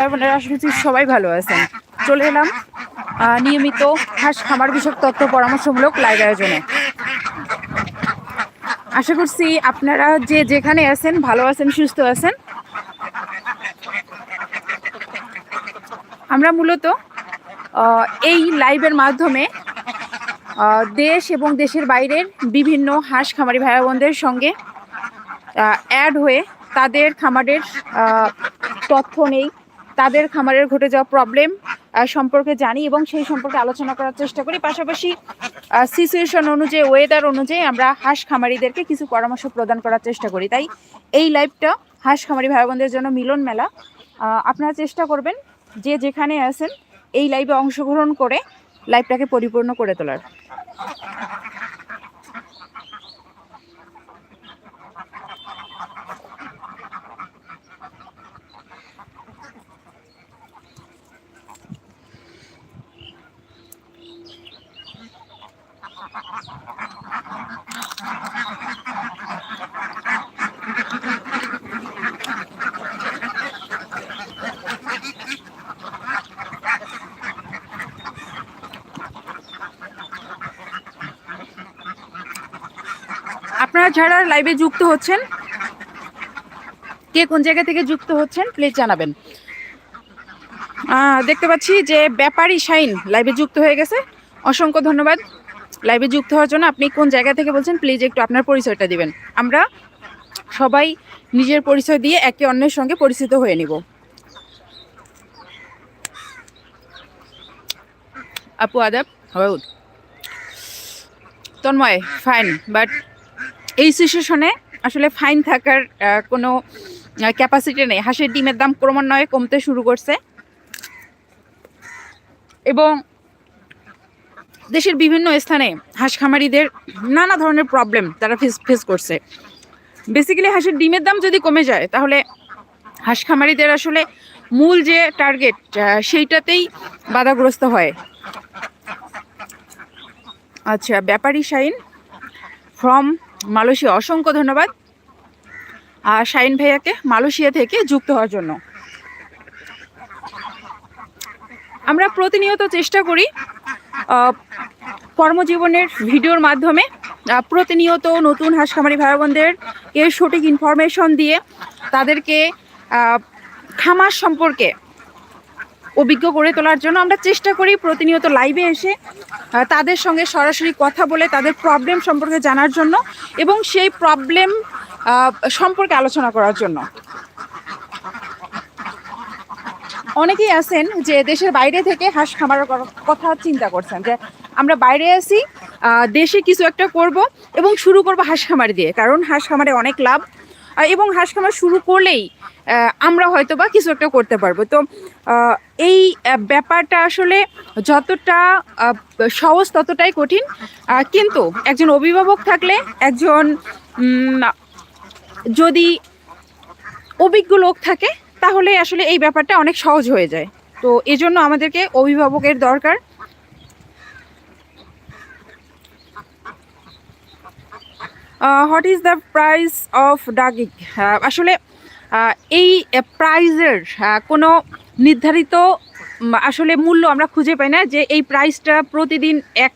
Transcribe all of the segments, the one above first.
আশা করছি সবাই ভালো আছেন। চলে এলাম নিয়মিত হাঁস খামার বিষয়ক তথ্য পরামর্শমূলক লাইভ আয়োজনে। আশা করছি আপনারা যে যেখানে আছেন, ভালো আছেন, সুস্থ আছেন। আমরা মূলত এই লাইভের মাধ্যমে দেশ এবং দেশের বাইরের বিভিন্ন হাঁস খামারি ভাই বোনদের সঙ্গে অ্যাড হয়ে তাদের খামারের তথ্য নেই তাদের খামারের ঘটে যাওয়া প্রবলেম সম্পর্কে জানি এবং সেই সম্পর্কে আলোচনা করার চেষ্টা করি। পাশাপাশি সিচুয়েশন অনুযায়ী ওয়েদার অনুযায়ী আমরা হাঁস খামারিদেরকে কিছু পরামর্শ প্রদান করার চেষ্টা করি। তাই এই লাইভটা হাঁস খামারি ভাই বোনদের জন্য মিলন মেলা। আপনারা চেষ্টা করবেন যে যেখানে আছেন, এই লাইভে অংশগ্রহণ করে লাইভটাকে পরিপূর্ণ করে তোলার আপনারা যারা লাইভে যুক্ত হচ্ছেন। কে কোন জায়গা থেকে যুক্ত হচ্ছেন প্লিজ জানাবেন। দেখতে পাচ্ছি যে ব্যাপারী শাইন লাইভে যুক্ত হয়ে গেছে। অসংখ্য ধন্যবাদ। লাইভে যুক্ত হওয়ার জন্য আপনি কোন জায়গা থেকে বলছেন প্লিজ একটু আপনার পরিচয়টা দিবেন। আমরা সবাই নিজের পরিচয় দিয়ে একে অন্যের সঙ্গে পরিচিত হয়ে নিব। আপু, আদাব হাউড তন্ময় ফাইন বাট এই সিচুয়েশনে আসলে ফাইন থাকার কোনো ক্যাপাসিটি নেই। হাঁসের ডিমের দাম ক্রমান্বয়ে কমতে শুরু করছে। এবং দেশের বিভিন্ন স্থানে হাঁস খামারিদের নানা ধরনের প্রবলেম তারা ফেস ফেস করছে। বেসিক্যালি হাঁসের ডিমের দাম যদি কমে যায়, তাহলে হাঁস খামারিদের আসলে মূল যে টার্গেট সেইটাতেই বাধাগ্রস্ত হয়। আচ্ছা ব্যাপারী শাইন ফ্রম মালয়েশিয়া, অসংখ্য ধন্যবাদ। আর শাইন ভাইয়াকে মালয়েশিয়া থেকে যুক্ত হওয়ার জন্য। আমরা প্রতিনিয়ত চেষ্টা করি কর্মজীবনের ভিডিওর মাধ্যমে প্রতিনিয়ত নতুন হাঁস খামারি ভাই বোনদেরকে সঠিক ইনফরমেশন দিয়ে তাদেরকে খামার সম্পর্কে অভিজ্ঞ করে তোলার জন্য আমরা চেষ্টা করি প্রতিনিয়ত লাইভে এসে তাদের সঙ্গে সরাসরি কথা বলে তাদের প্রবলেম সম্পর্কে জানার জন্য এবং সেই প্রবলেম সম্পর্কে আলোচনা করার জন্য। অনেকেই আছেন যে দেশের বাইরে থেকে হাঁস খামারের কথা চিন্তা করছেন যে আমরা বাইরে আছি দেশে কিছু একটা করব এবং শুরু করব হাঁস খামার দিয়ে। কারণ হাঁস খামারে অনেক লাভ। এবং হাঁস খামার শুরু করলেই আমরা হয়তো বা কিছু একটা করতে পারব। তো এই ব্যাপারটা আসলে যতটা সহজ ততটাই কঠিন। কিন্তু একজন অভিভাবক থাকলে, একজন যদি অভিজ্ঞ লোক থাকে, তাহলে আসলে এই ব্যাপারটা অনেক সহজ হয়ে যায়। তো, এজন্য আমাদেরকে অভিভাবকের দরকার। What is the price of duck egg আসলে এই প্রাইজের কোনো নির্ধারিত আসলে মূল্য আমরা খুঁজে পাই না যে এই প্রাইসটা প্রতিদিন এক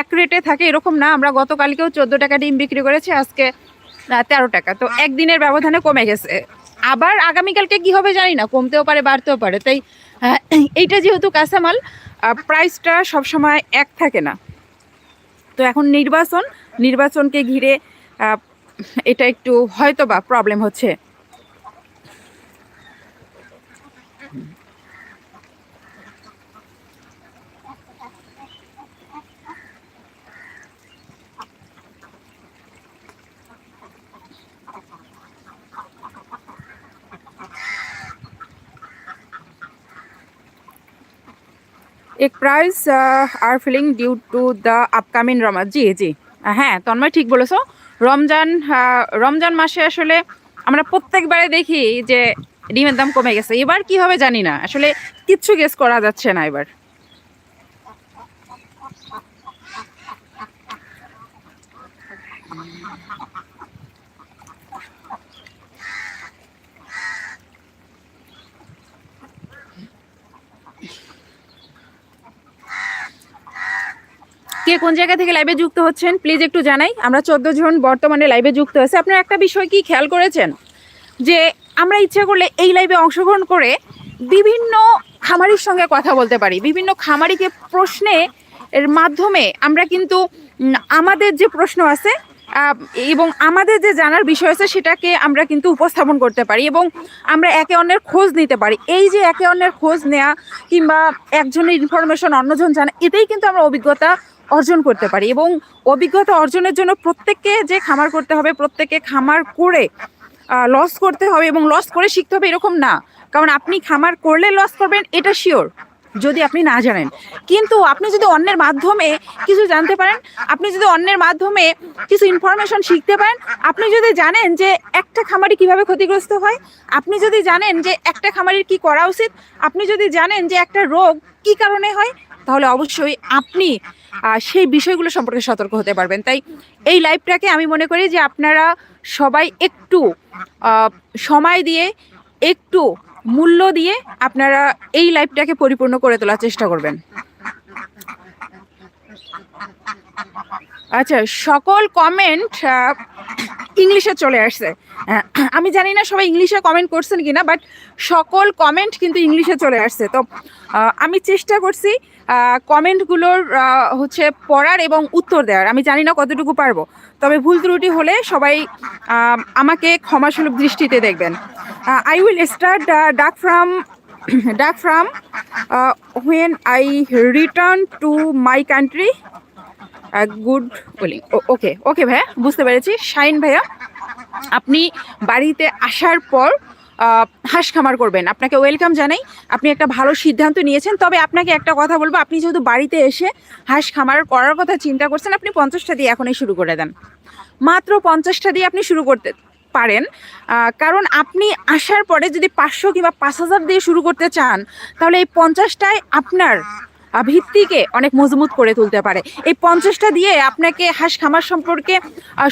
এক রেটে থাকে, এরকম না। আমরা গতকালকেও চোদ্দ টাকা ডিম বিক্রি করেছি, আজকে তেরো টাকা। তো একদিনের ব্যবধানে কমে গেছে। আবার আগামীকালকে কি হবে জানি না, কমতেও পারে, বাড়তেও পারে। তাই এইটা যেহেতু কাঁচামাল প্রাইসটা সবসময় এক থাকে না। তো এখন নির্বাচন নির্বাচনকে ঘিরে এটা একটু হয়তো বা প্রবলেম হচ্ছে। এক price R feeling due to the upcoming Rama ji ji. হ্যাঁ তন্ময় ঠিক বলেছ। রমজান রমজান মাসে আসলে আমরা প্রত্যেকবারে দেখি যে ডিমের দাম কমে গেছে। এবার কি হবে জানি না। আসলে কিচ্ছু গেস করা যাচ্ছে না এবার। কে কোন জায়গা থেকে লাইভে যুক্ত হচ্ছেন প্লিজ একটু জানাই। আমরা চোদ্দ জন বর্তমানে লাইভে যুক্ত হয়েছে আপনারা একটা বিষয় কি খেয়াল করেছেন? যে আমরা ইচ্ছা করলে এই লাইভে অংশগ্রহণ করে বিভিন্ন খামারির সঙ্গে কথা বলতে পারি। বিভিন্ন খামারিকে প্রশ্নে এর মাধ্যমে আমরা কিন্তু আমাদের যে প্রশ্ন আছে এবং আমাদের যে জানার বিষয় আছে, সেটাকে আমরা কিন্তু উপস্থাপন করতে পারি এবং আমরা একে অন্যের খোঁজ নিতে পারি। এই যে একে অন্যের খোঁজ নেওয়া কিংবা একজনের ইনফরমেশন অন্যজন জানা এতেই কিন্তু আমরা অভিজ্ঞতা অর্জন করতে পারি এবং অভিজ্ঞতা অর্জনের জন্য প্রত্যেককে যে খামার করতে হবে, প্রত্যেককে খামার করে লস করতে হবে এবং লস করে শিখতে হবে এরকম না। কারণ আপনি খামার করলে লস করবেন, এটা শিওর যদি আপনি না জানেন। কিন্তু আপনি যদি অন্যের মাধ্যমে কিছু জানতে পারেন, আপনি যদি অন্যের মাধ্যমে কিছু ইনফরমেশন শিখতে পারেন, আপনি যদি জানেন যে একটা খামারি কীভাবে ক্ষতিগ্রস্ত হয়, আপনি যদি জানেন যে একটা খামারির কি করা উচিত, আপনি যদি জানেন যে একটা রোগ কি কারণে হয় তাহলে অবশ্যই আপনি সেই বিষয়গুলো সম্পর্কে সতর্ক হতে পারবেন। তাই এই লাইভটাকে আমি মনে করি যে আপনারা সবাই একটু সময় দিয়ে, একটু মূল্য দিয়ে আপনারা এই লাইভটাকে পরিপূর্ণ করে তোলার চেষ্টা করবেন। আচ্ছা সকল কমেন্ট ইংলিশে চলে আসছে। আমি জানি না সবাই ইংলিশে কমেন্ট করছেন কিনা বাট সকল কমেন্ট কিন্তু ইংলিশে চলে আসছে। তো আমি চেষ্টা করছি কমেন্টগুলোর হচ্ছে পড়ার এবং উত্তর দেওয়ার। আমি জানি না কতটুকু পারব। তবে ভুল ত্রুটি হলে সবাই আমাকে ক্ষমাসুলভ দৃষ্টিতে দেখবেন। I will start duck from duck from when I return to my country good welling okay okay ভাইয়া, বুঝতে পেরেছি। শাইন ভাইয়া, আপনি বাড়িতে আসার পর হাঁস খামার করবেন। আপনাকে ওয়েলকাম জানাই। আপনি একটা ভালো সিদ্ধান্ত নিয়েছেন। তবে আপনাকে একটা কথা বলব, আপনি যেহেতু বাড়িতে এসে হাঁস খামার করার কথা চিন্তা করছেন, আপনি পঞ্চাশটা দিয়ে এখনই শুরু করে দেন। মাত্র পঞ্চাশটা দিয়ে আপনি শুরু করতে পারেন। কারণ আপনি আসার পরে যদি পাঁচশো কিংবা পাঁচ হাজার দিয়ে শুরু করতে চান, তাহলে এই পঞ্চাশটায় আপনার ভিত্তিকে অনেক মজবুত করে তুলতে পারে। এই পঞ্চাশটা দিয়ে আপনাকে হাঁস খামার সম্পর্কে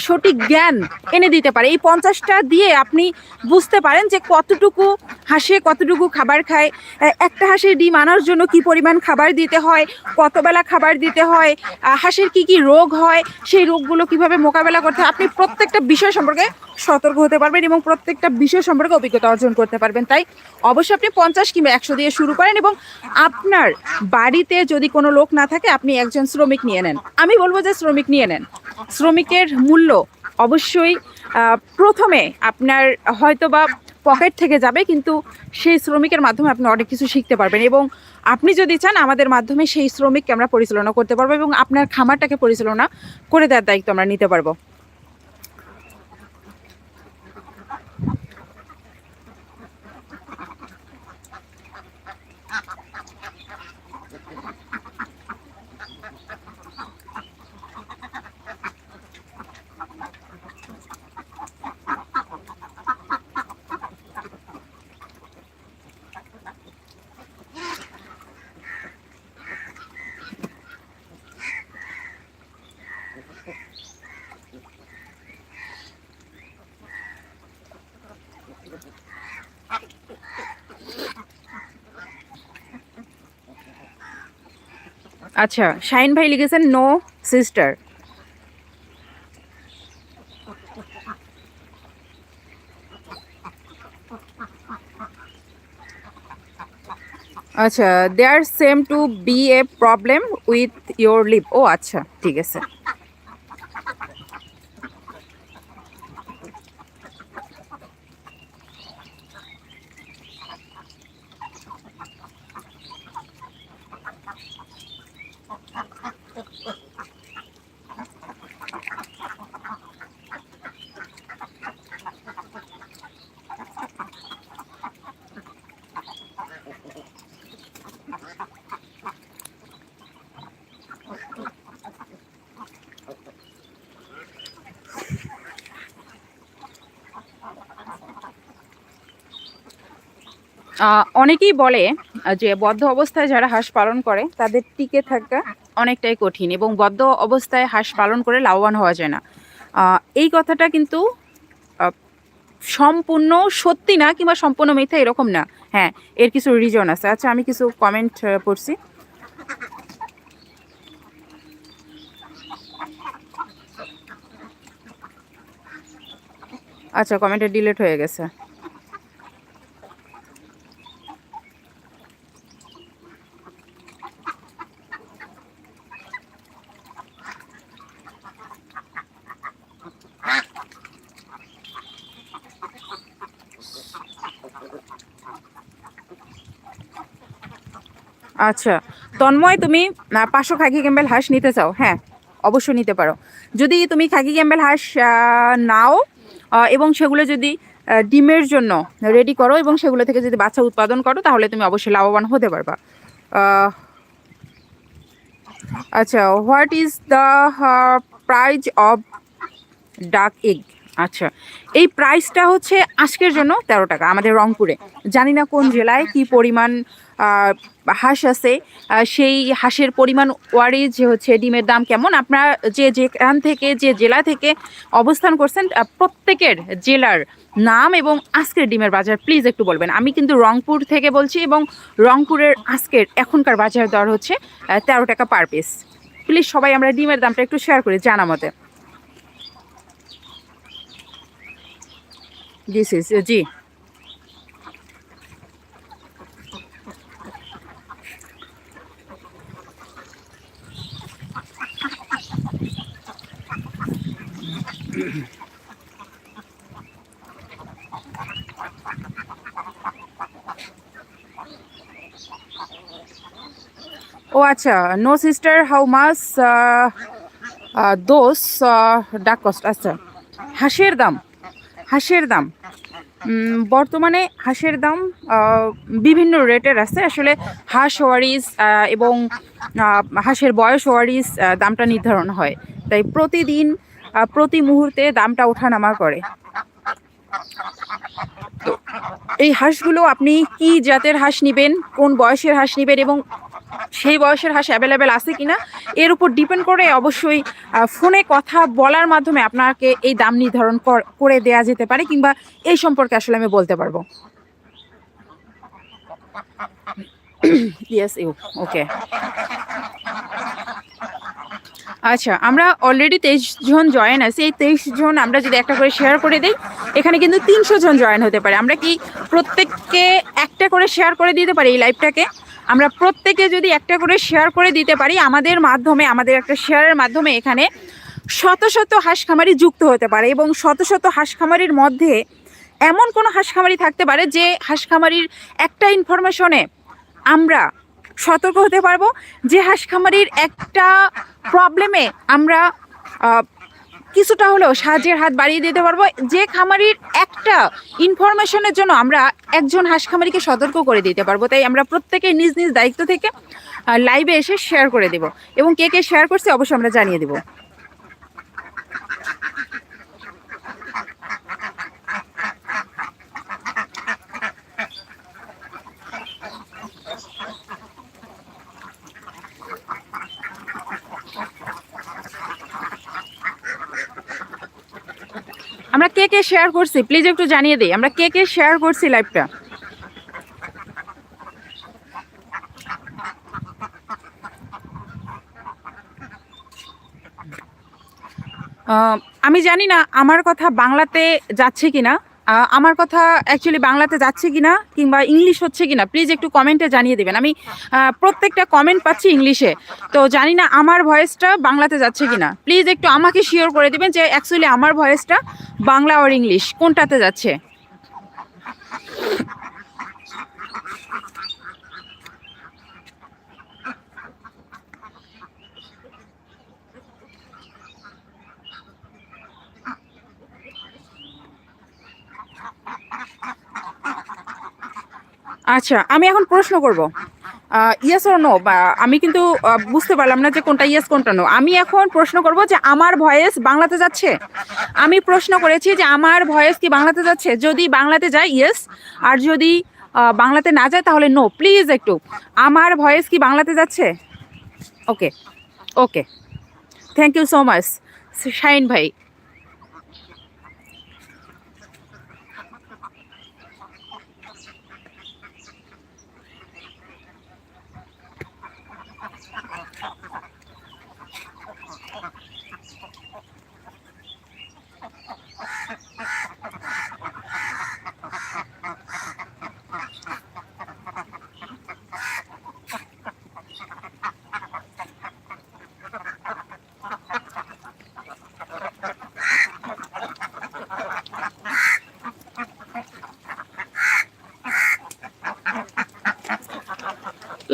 সঠিক জ্ঞান এনে দিতে পারে। এই পঞ্চাশটা দিয়ে আপনি বুঝতে পারেন যে কতটুকু হাঁসে কতটুকু খাবার খায় একটা হাঁসের ডিম আনার জন্য কি পরিমাণ খাবার দিতে হয়, কতবেলা খাবার দিতে হয় হাঁসের কি কি রোগ হয়, সেই রোগগুলো কীভাবে মোকাবেলা করতে আপনি প্রত্যেকটা বিষয় সম্পর্কে সতর্ক হতে পারবেন এবং প্রত্যেকটা বিষয় সম্পর্কে অভিজ্ঞতা অর্জন করতে পারবেন। তাই অবশ্যই আপনি পঞ্চাশ কিংবা একশো দিয়ে শুরু করেন এবং আপনার বাড়িতে যদি কোনো লোক না থাকে, আপনি একজন শ্রমিক নিয়ে নেন। আমি বলব যে শ্রমিক নিয়ে নেন। শ্রমিকের মূল্য অবশ্যই প্রথমে আপনার হয়তো বা পকেট থেকে যাবে, কিন্তু সেই শ্রমিকের মাধ্যমে আপনি অনেক কিছু শিখতে পারবেন এবং আপনি যদি চান, আমাদের মাধ্যমে সেই শ্রমিককে আমরা পরিচালনা করতে পারব এবং আপনার খামারটাকে পরিচালনা করে দেওয়ার দায়িত্ব আমরা নিতে পারব। আচ্ছা শাহিন ভাই লিখেছেন নো সিস্টার আচ্ছা they are same to be a problem with your lip ও আচ্ছা ঠিক আছে। অনেকেই বলে যে বদ্ধ অবস্থায় যারা হাঁস পালন করে, তাদের টিকে থাকা অনেকটাই কঠিন এবং বদ্ধ অবস্থায় হাঁস পালন করে লাভবান হওয়া যায় না। এই কথাটা কিন্তু সম্পূর্ণ সত্যি না কিংবা সম্পূর্ণ মিথ্যা এরকম না। হ্যাঁ এর কিছু রিজন আছে। আচ্ছা আমি কিছু কমেন্ট পড়ছি। আচ্ছা কমেন্টে ডিলিট হয়ে গেছে। আচ্ছা তন্ময়, তুমি পাঁচশো খাকি ক্যাম্বেল হাঁস নিতে চাও হ্যাঁ অবশ্যই নিতে পারো। যদি তুমি খাকি ক্যাম্বেল হাঁস নাও এবং সেগুলো যদি ডিমের জন্য রেডি করো এবং সেগুলো থেকে যদি বাচ্চা উৎপাদন করো, তাহলে তুমি অবশ্যই লাভবান হতে পারবা। আচ্ছা what is the price of duck egg আচ্ছা এই প্রাইসটা হচ্ছে আজকের জন্য তেরো টাকা, আমাদের রংপুরে। জানি না কোন জেলায় কি পরিমাণ হাঁস আছে সেই হাঁসের পরিমাণ ওয়ারিজ হচ্ছে ডিমের দাম কেমন? আপনারা যে যেখান থেকে, যে জেলা থেকে অবস্থান করছেন প্রত্যেকের জেলার নাম এবং আজকের ডিমের বাজার, প্লিজ একটু বলবেন। আমি কিন্তু রংপুর থেকে বলছি এবং রংপুরের আজকের এখনকার বাজার দর হচ্ছে তেরো টাকা পার পিস প্লিজ সবাই আমরা ডিমের দামটা একটু শেয়ার করি জানা মতে। দিস ইজ জি। ও আচ্ছা no sister how much does duck cost আচ্ছা হাঁসের দাম হাঁসের দাম। বর্তমানে হাঁসের দাম বিভিন্ন রেটের আছে। আসলে হাঁস ওয়ারিস এবং হাঁসের বয়স ওয়ারিস দামটা নির্ধারণ হয়। তাই প্রতিদিন প্রতি মুহূর্তে দামটা ওঠানামা করে। তো এই হাঁসগুলো আপনি কি জাতের হাঁস নেবেন, কোন বয়সের হাঁস নেবেন এবং সেই বয়সের হাঁস অ্যাভেলেবেল আছে কিনা, এর উপর ডিপেন্ড করে অবশ্যই ফোনে কথা বলার মাধ্যমে আপনাকে এই দাম নির্ধারণ করে দেয়া যেতে পারে কিংবা এই সম্পর্কে আসলে আমি বলতে পারব। ইয়েস ইউ ওকে আচ্ছা আমরা অলরেডি তেইশ জন জয়েন আছি। এই তেইশ জন আমরা যদি একটা করে শেয়ার করে দিই, এখানে কিন্তু তিনশো জন জয়েন হতে পারে। আমরা কি প্রত্যেককে একটা করে শেয়ার করে দিতে পারি এই লাইভটাকে আমরা প্রত্যেকে যদি একটা করে শেয়ার করে দিতে পারি, আমাদের মাধ্যমে, আমাদের একটা শেয়ারের মাধ্যমে এখানে শত শত হাঁস খামারি যুক্ত হতে পারে এবং শত শত হাঁস খামারির মধ্যে এমন কোনো হাঁস খামারি থাকতে পারে যে হাঁস খামারির একটা ইনফরমেশনে আমরা সতর্ক হতে পারব। যে হাঁস খামারির একটা প্রবলেমে আমরা কিছুটা হলেও সাহায্যের হাত বাড়িয়ে দিতে পারব। যে খামারির একটা ইনফরমেশনের জন্য আমরা একজন হাঁস খামারিকে সতর্ক করে দিতে পারব। তাই আমরা প্রত্যেকে নিজ নিজ দায়িত্ব থেকে লাইভে এসে শেয়ার করে দেব। এবং কে কে শেয়ার করছে অবশ্যই আমরা জানিয়ে দেবো। কে কে শেয়ার করছি? প্লিজ একটু জানিয়ে দিই। আমরা কে কে শেয়ার করছি লাইভটা আমি জানি না আমার কথা বাংলাতে যাচ্ছে কিনা। আমার কথা অ্যাকচুয়ালি বাংলাতে যাচ্ছে কিনা কিংবা ইংলিশ হচ্ছে কিনা প্লিজ একটু কমেন্টে জানিয়ে দেবেন। আমি প্রত্যেকটা কমেন্ট পাচ্ছি ইংলিশে তো জানি না আমার ভয়েসটা বাংলাতে যাচ্ছে কিনা। প্লিজ একটু আমাকে শিওর করে দেবেন যে অ্যাকচুয়ালি আমার ভয়েসটা বাংলা আর ইংলিশ কোনটাতে যাচ্ছে। আচ্ছা আমি এখন প্রশ্ন করব। ইয়েস অর নো আমি কিন্তু বুঝতে পারলাম না যে কোনটা ইয়েস কোনটা নো আমি এখন প্রশ্ন করব যে আমার ভয়েস বাংলাতে যাচ্ছে? আমি প্রশ্ন করেছি যে আমার ভয়েস কি বাংলাতে যাচ্ছে? যদি বাংলাতে যায় ইয়েস আর যদি বাংলাতে না যায়, তাহলে নো প্লিজ একটু, আমার ভয়েস কি বাংলাতে যাচ্ছে? Okay okay thank you so much Shine ভাই।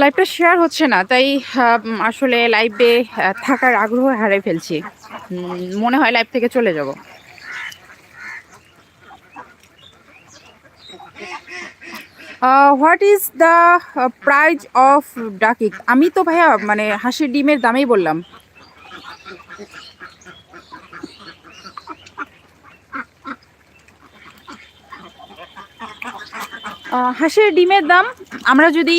লাইভটা শেয়ার হচ্ছে না, তাই আসলে লাইভে থাকার আগ্রহ হারিয়ে ফেলছি। মনে হয় লাইভ থেকে চলে যাব। What is the price of duck egg আমি তো ভাইয়া মানে হাসির ডিমের দামেই বললাম। হাঁসের ডিমের দাম আমরা যদি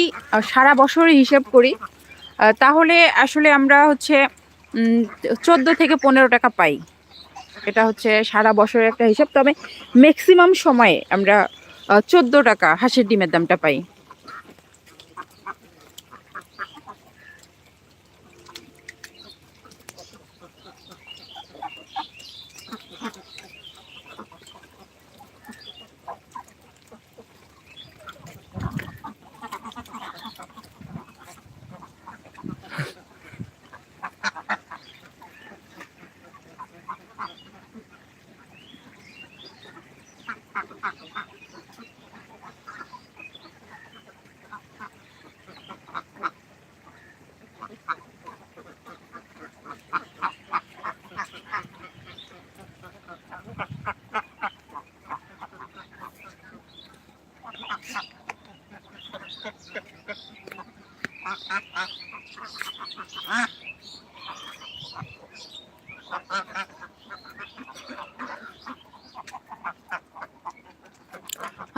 সারা বছরে হিসাব করি তাহলে আসলে আমরা হচ্ছে চোদ্দ থেকে পনেরো টাকা পাই। এটা হচ্ছে সারা বছরের একটা হিসাব। তবে ম্যাক্সিমাম সময়ে আমরা চোদ্দ টাকা হাঁসের ডিমের দামটা পাই।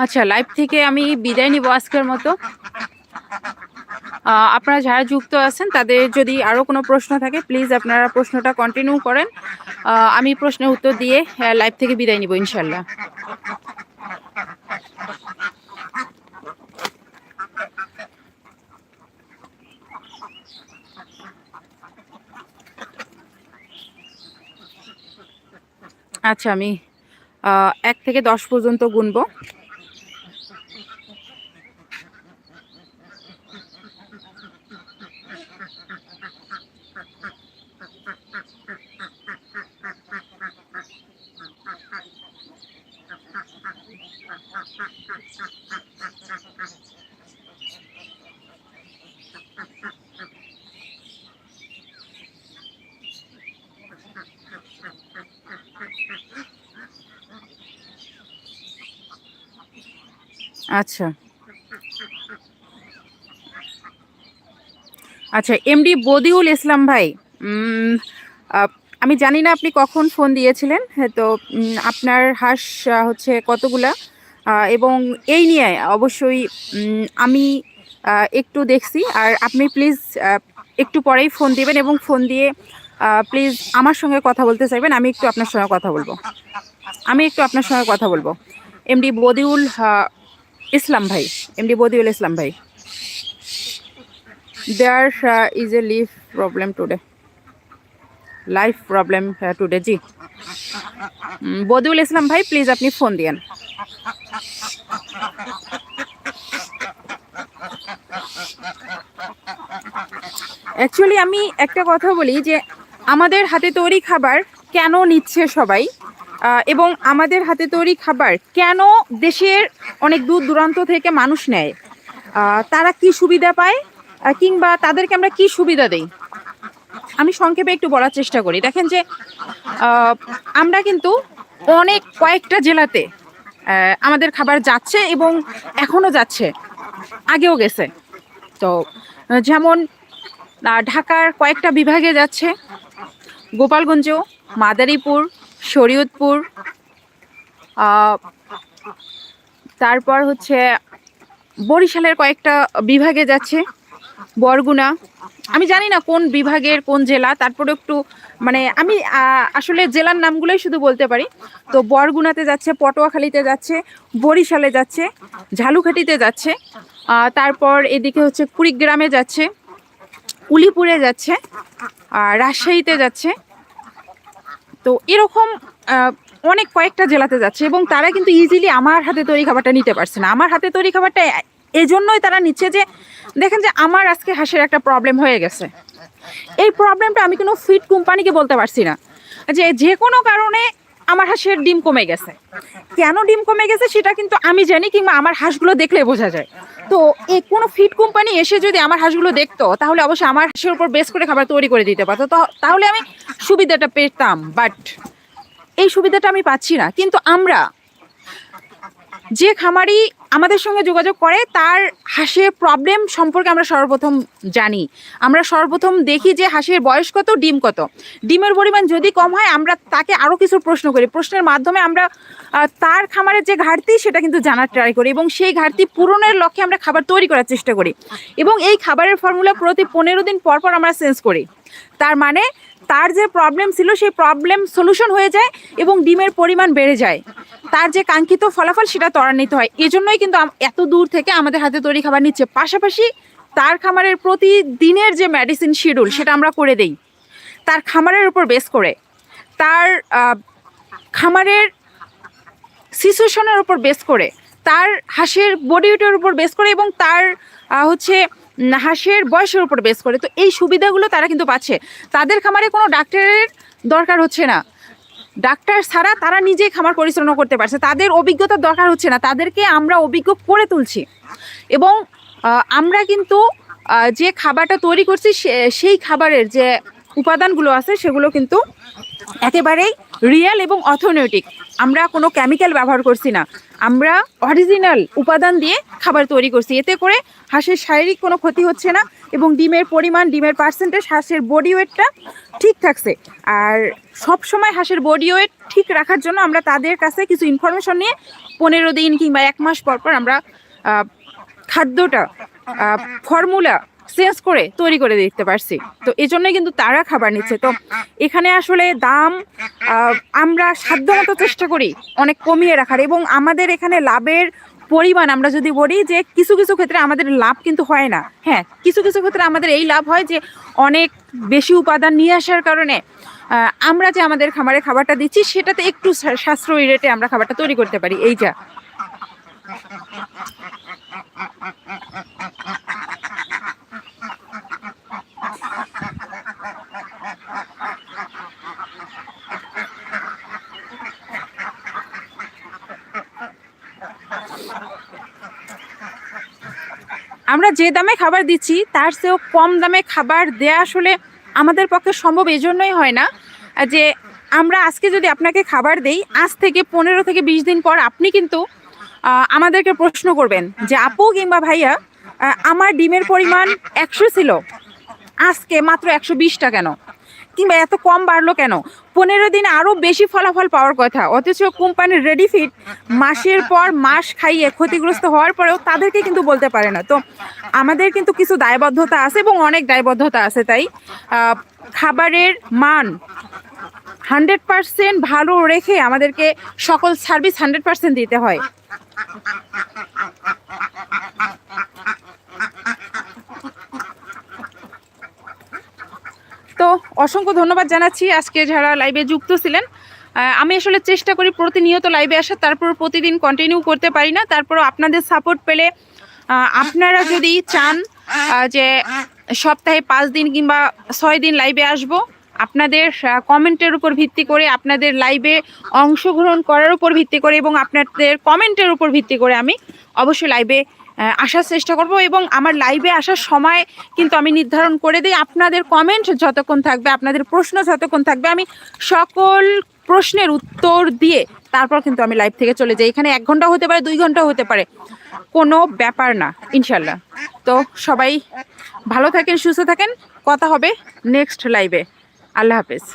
আচ্ছা লাইভ থেকে আমি বিদায় নিব আজকের মতো। আপনারা যারা যুক্ত আছেন, তাদের যদি আরও কোনো প্রশ্ন থাকে প্লিজ আপনারা প্রশ্নটা কন্টিনিউ করেন। আমি প্রশ্নের উত্তর দিয়ে লাইভ থেকে বিদায় নিব, ইনশাল্লাহ। আচ্ছা আমি এক থেকে দশ পর্যন্ত গুনবো। আচ্ছা। আচ্ছা এমডি বদিউল ইসলাম ভাই আমি জানি না আপনি কখন ফোন দিয়েছিলেন, তো আপনার হাঁস হচ্ছে কতগুলা? এবং এই নিয়ে অবশ্যই আমি একটু দেখছি, আর আপনি প্লিজ একটু পরেই ফোন দিবেন এবং ফোন দিয়ে প্লিজ আমার সঙ্গে কথা বলতে চাইবেন, আমি একটু আপনার সঙ্গে কথা বলব। আমি একটু আপনার সঙ্গে কথা বলব। এমডি বদিউল ইসলাম ভাই এমডি বদিউল ইসলাম ভাই। There is a live problem today life problem today জি বদিউল ইসলাম ভাই প্লিজ আপনি ফোন দিয়েন। অ্যাকচুয়ালি আমি একটা কথা বলি যে, আমাদের হাতে তৈরি খাবার কেন নিচ্ছে সবাই? এবং আমাদের হাতে তৈরি খাবার কেন দেশের অনেক দূর দূরান্ত থেকে মানুষ নেয়? তারা কি সুবিধা পায়? কিংবা তাদেরকে আমরা কি সুবিধা দেই? আমি সংক্ষেপে একটু বলার চেষ্টা করি। দেখেন যে আমরা কিন্তু অনেক কয়েকটা জেলাতে আমাদের খাবার যাচ্ছে এবং এখনও যাচ্ছে। আগেও গেছে। তো, যেমন ঢাকার কয়েকটা বিভাগে যাচ্ছে। গোপালগঞ্জ মাদারীপুর শরীয়তপুর তারপর হচ্ছে বরিশালের কয়েকটা বিভাগে যাচ্ছে, বরগুনা। আমি জানি না কোন বিভাগের কোন জেলা তারপরে একটু মানে আমি আসলে জেলার নামগুলোই শুধু বলতে পারি। তো বরগুনাতে যাচ্ছে, পটুয়াখালীতে যাচ্ছে, বরিশালে যাচ্ছে, ঝালুখাটিতে যাচ্ছে তারপর এদিকে হচ্ছে কুড়িগ্রামে যাচ্ছে, উলিপুরে যাচ্ছে, আর রাজশাহীতে যাচ্ছে। তো এরকম অনেক কয়েকটা জেলাতে যাচ্ছে এবং তারা কিন্তু ইজিলি আমার হাতে তৈরি খাবারটা নিতে পারছে না। আমার হাতে তৈরি খাবারটা এজন্যই তারা নিচ্ছে যে, দেখেন যে আমার আজকে হাঁসের একটা প্রবলেম হয়ে গেছে। এই প্রবলেমটা আমি কোনো ফিড কোম্পানিকে বলতে পারছি না। যে যে কোনো কারণে আমার হাঁসের ডিম কমে গেছে। কেন ডিম কমে গেছে সেটা কিন্তু আমি জানি কিংবা আমার হাঁসগুলো দেখলে বোঝা যায়। তো এই কোনো ফিড কোম্পানি এসে যদি আমার হাঁসগুলো দেখতো, তাহলে অবশ্যই আমার হাঁসের উপর বেস করে খাবার তৈরি করে দিতে পারতো। তাহলে আমি সুবিধাটা পেতাম বাট এই সুবিধাটা আমি পাচ্ছি না। কিন্তু আমরা যে খামারি আমাদের সঙ্গে যোগাযোগ করে, তার হাঁসের প্রবলেম সম্পর্কে আমরা সর্বপ্রথম জানি। আমরা সর্বপ্রথম দেখি যে হাঁসের বয়স কত, ডিম কত। ডিমের পরিমাণ যদি কম হয়, আমরা তাকে আরও কিছু প্রশ্ন করি। প্রশ্নের মাধ্যমে আমরা তার খামারের যে ঘাটতি, সেটা কিন্তু জানার ট্রাই করি এবং সেই ঘাটতি পূরণের লক্ষ্যে আমরা খাবার তৈরি করার চেষ্টা করি। এবং এই খাবারের ফর্মুলা প্রতি পনেরো দিন পর পর আমরা চেঞ্জ করি। তার মানে তার যে প্রবলেম ছিল, সেই প্রবলেম সলিউশন হয়ে যায় এবং ডিমের পরিমাণ বেড়ে যায়। তার যে কাঙ্ক্ষিত ফলাফল, সেটা ত্বরান্বিত হয়। এজন্যই কিন্তু এত দূর থেকে আমাদের হাতে তৈরি খাবার নিচ্ছে। পাশাপাশি তার খামারের প্রতিদিনের যে মেডিসিন শিডিউল সেটা আমরা করে দেই। তার খামারের উপর বেস করে। তার খামারের সিচুয়েশনের উপর বেস করে। তার হাঁসের বডি ওয়েটের উপর বেস করে এবং তার হচ্ছে হাঁসের বয়সের উপর বেস করে। তো এই সুবিধাগুলো তারা কিন্তু পাচ্ছে। তাদের খামারে কোনো ডাক্তারের দরকার হচ্ছে না। ডাক্তার ছাড়া তারা নিজেই খামার পরিচালনা করতে পারছে। তাদের অভিজ্ঞতার দরকার হচ্ছে না। তাদেরকে আমরা অভিজ্ঞ করে তুলছি। এবং আমরা কিন্তু যে খাবারটা তৈরি করছি সেই খাবারের যে উপাদানগুলো আছে, সেগুলো কিন্তু একেবারেই রিয়েল এবং অর্থনৈতিক আমরা কোনো কেমিক্যাল ব্যবহার করছি না। আমরা অরিজিনাল উপাদান দিয়ে খাবার তৈরি করছি। এতে করে হাঁসের শারীরিক কোনো ক্ষতি হচ্ছে না এবং ডিমের পরিমাণ, ডিমের পার্সেন্টেজ হাঁসের বডি ওয়েটটা ঠিক থাকছে। আর সব সময় হাঁসের বডি ওয়েট ঠিক রাখার জন্য আমরা তাদের কাছে কিছু ইনফরমেশন নিয়ে পনেরো দিন কিংবা এক মাস পর পর আমরা খাদ্যটা ফর্মুলা চেঞ্জ করে তৈরি করে দেখতে পারছি। তো এই জন্যই কিন্তু তারা খাবার নিচ্ছে। তো এখানে আসলে দাম আমরা সাধ্যমতো চেষ্টা করি অনেক কমিয়ে রাখার এবং আমাদের এখানে লাভের পরিমাণ আমরা যদি বলি যে কিছু কিছু ক্ষেত্রে আমাদের লাভ কিন্তু হয় না। হ্যাঁ কিছু কিছু ক্ষেত্রে আমাদের এই লাভ হয় যে অনেক বেশি উপাদান নিয়ে আসার কারণে আমরা যে আমাদের খামারে খাবারটা দিচ্ছি সেটাতে একটু সাশ্রয়ী রেটে আমরা খাবারটা তৈরি করতে পারি। এইটা আমরা যে দামে খাবার দিচ্ছি, তার চেয়েও কম দামে খাবার দেয়া আসলে আমাদের পক্ষে সম্ভব এই জন্যই হয় না। যে আমরা আজকে যদি আপনাকে খাবার দেই, আজ থেকে পনেরো থেকে বিশ দিন পর আপনি কিন্তু আমাদেরকে প্রশ্ন করবেন যে, আপু কিংবা ভাইয়া আমার ডিমের পরিমাণ একশো ছিল। আজকে মাত্র একশো বিশটা কেন? কিংবা এত কম বাড়লো কেন? পনেরো দিনে আরও বেশি ফলাফল পাওয়ার কথা। অথচ কোম্পানির রেডি ফিট মাসের পর মাস খাইয়ে ক্ষতিগ্রস্ত হওয়ার পরেও তাদেরকে কিন্তু বলতে পারে না। তো আমাদের কিন্তু কিছু দায়বদ্ধতা আছে এবং অনেক দায়বদ্ধতা আছে তাই খাবারের মান হান্ড্রেড পার্সেন্ট ভালো রেখে আমাদেরকে সকল সার্ভিস হান্ড্রেড পার্সেন্ট দিতে হয়। তো অসংখ্য ধন্যবাদ জানাচ্ছি। আজকে যারা লাইভে যুক্ত ছিলেন আমি আসলে চেষ্টা করি প্রতিনিয়ত লাইভে আসার তারপর প্রতিদিন কন্টিনিউ করতে পারি না তারপর আপনাদের সাপোর্ট পেলে আপনারা যদি চান যে সপ্তাহে পাঁচ দিন কিংবা ছয় দিন লাইভে আসব, আপনাদের কমেন্টের উপর ভিত্তি করে, আপনাদের লাইভে অংশগ্রহণ করার উপর ভিত্তি করে এবং আপনাদের কমেন্টের উপর ভিত্তি করে আমি অবশ্যই লাইভে আসার চেষ্টা করব এবং আমার লাইভে আসার সময় কিন্তু আমি নির্ধারণ করে দিই আপনাদের কমেন্ট যতক্ষণ থাকবে, আপনাদের প্রশ্ন যতক্ষণ থাকবে, আমি সকল প্রশ্নের উত্তর দিয়ে তারপর কিন্তু আমি লাইভ থেকে চলে যাই। এখানে এক ঘণ্টা হতে পারে, দুই ঘণ্টা হতে পারে, কোনো ব্যাপার না ইনশাল্লাহ তো সবাই ভালো থাকেন, সুস্থ থাকেন, কথা হবে নেক্সট লাইভে আল্লাহ হাফেজ।